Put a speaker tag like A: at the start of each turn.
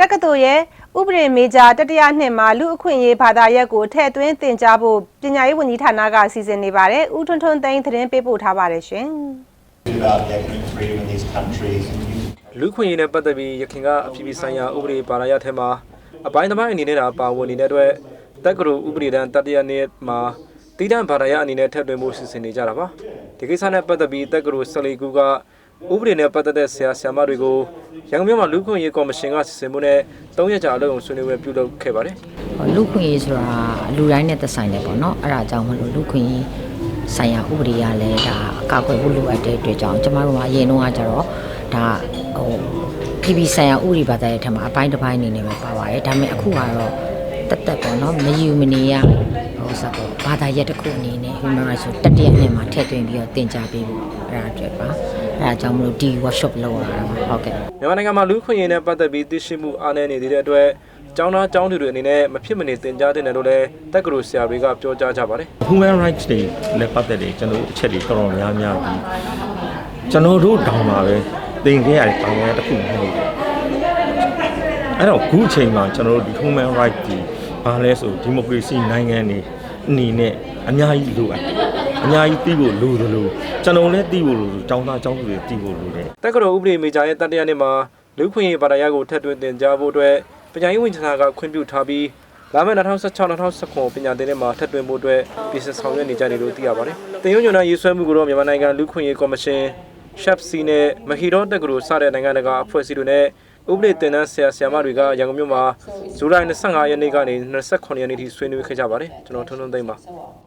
A: တက္ကသိုလ်ရဲ့ဥပဒေမေဂျာတတိယနှစ်မှာလူအခွင့်အရေးဘာသာရပ်ကိုထည့်သွင်းသင်ကြားဖို့ပညာရေးဝန်ကြီးဌာနကစီစဉ်နေပါတယ်။ဦးထွန်းထွန်းသိန်းသတင်းပေးပို့ထားပါတယ်ရှင်။
B: about the academic freedom in these countries and you
C: လူခွင့်ရေးနဲ့ပတ်သက်ပြီးရခိုင်ကအပြည်ပြည်ဆိုင်ရာဥပဒေပါရရထဲမှာအပိုင်းတစ်ပိုင်းအနေနဲ့တာပါဝင်နေတဲ့အတွက်တက္ကသိုလ်ဥပဒေတန်းတတိယနှစ်မှာတည်တံ့ပါရရအနေနဲ့ထည့်သွင်းဖို့စီစဉ်နေကြတာပါဒီကိစ္စနဲ့ပတ်သက်ပြီးတက္ကသိုလ်ဆလီကူက ဥပဒေနဲ့ပတ်သက်တဲ့ဆရာဆရာမတွေကိုရန်ကုန်မြို့မှာလူခွင့်ရေးကော်မရှင်ကစီစဉ်မှုနဲ့၃ရက်ကြာအလုပ်အောင်ဆွေးနွေးပွဲပြုလုပ်ခဲ့ပါတယ်
D: လူခွင့်ရေးဆိုတာလူတိုင်းနဲ့သက်ဆိုင်တယ်ပေါ့နော်အဲ့ဒါကြောင့်မလို့လူခွင့်ရေးဆိုင်ရာဥပဒေရလဲဒါအကာအကွယ်ဖို့လိုအပ်တဲ့အတွက်ကြောင့်ကျမတို့ကအရင်တော့ကကျတော့ဒါဟိုပြည်ပြည်ဆိုင်ရာဥပဒေဘာသာရဲ့ထက်မှာအပိုင်းတစ်ပိုင်းအနေနဲ့ပဲပါပါတယ်ဒါပေမဲ့အခုကတော့တက်တက်ပေါ့နော်မယူမနေရဟိုစကောဘာသာရက်တစ်ခုအနေနဲ့ human rights ဆိုတတိယနှစ်မှာထည့်သွင်းပြီးတော့သင်ကြားပေးဖို့အဲ့ဒါအတွက်ပါ အဲ့ဒါကြောင့်မလို့ဒီ workshop လုပ်ရတာပါဟုတ်ကဲ့
C: မြန်မာနိုင်ငံမှာလူခွင့်ရေးနဲ့ပတ်သက်ပြီးသိရှိမှုအားနည်းနေသေးတဲ့အတွက်ကျောင်းသားကျောင်းသူတွေအနေနဲ့မဖြစ်မနေသင်ကြားသင့်တယ်လို့လည်းတက္ကသိုလ်ဆရာတွေကပြောကြားကြပါတယ်
E: human rights တွေနဲ့ပတ်သက်တဲ့ကျွန်တော်တို့အချက်တွေတော်တော်များများပြီးကျွန်တော်တို့တောင်းပါပဲသင်ခဲ့ရတဲ့တောင်းရတစ်ခုမဟုတ်ဘူးအဲ့တော့ခုအချိန်မှာကျွန်တော်တို့ဒီ human rights တွေဘာလဲဆိုဒီမိုကရေစီနိုင်ငံတွေအနေနဲ့အများကြီးလိုအပ်တယ် အများကြီးသိဖို့လိုသလိုကျွန်တော်လည်းသိဖို့လိုကျောင်းသားကျောင်းသူတွေသိဖို့လိုတယ်
C: တက္ကသိုလ်ဥပဒေမေဂျာရဲ့တတိယနှစ်မှာလူခွင့်ရေးဘာသာရပ်ကိုထပ်သွင်းသင်ကြားဖို့အတွက်ပညာရေးဝန်ကြီးဌာနကခွင့်ပြုထားပြီးလာမယ့်2016-2019ပညာသင်နှစ်မှာထပ်သွင်းဖို့အတွက်ပြည်စဆောင်ရွက်နေကြတယ်လို့သိရပါတယ်။တင်ယုံညွန်နာရေးဆွဲမှုကိုတော့မြန်မာနိုင်ငံလူခွင့်ရေးကော်မရှင် SHAPC နဲ့မဟီရောတက္ကသိုလ်စတဲ့နိုင်ငံတကာအဖွဲ့အစည်းတွေနဲ့ဥပဒေတင်တန်းဆရာဆရာမတွေကရန်ကုန်မြို့မှာဇူလိုင်25ရက်နေ့ကနေ29ရက်နေ့ထိဆွေးနွေးခဲ့ကြပါတယ်။ကျွန်တော်ထွန်းထွန်းသိမ်းပါ။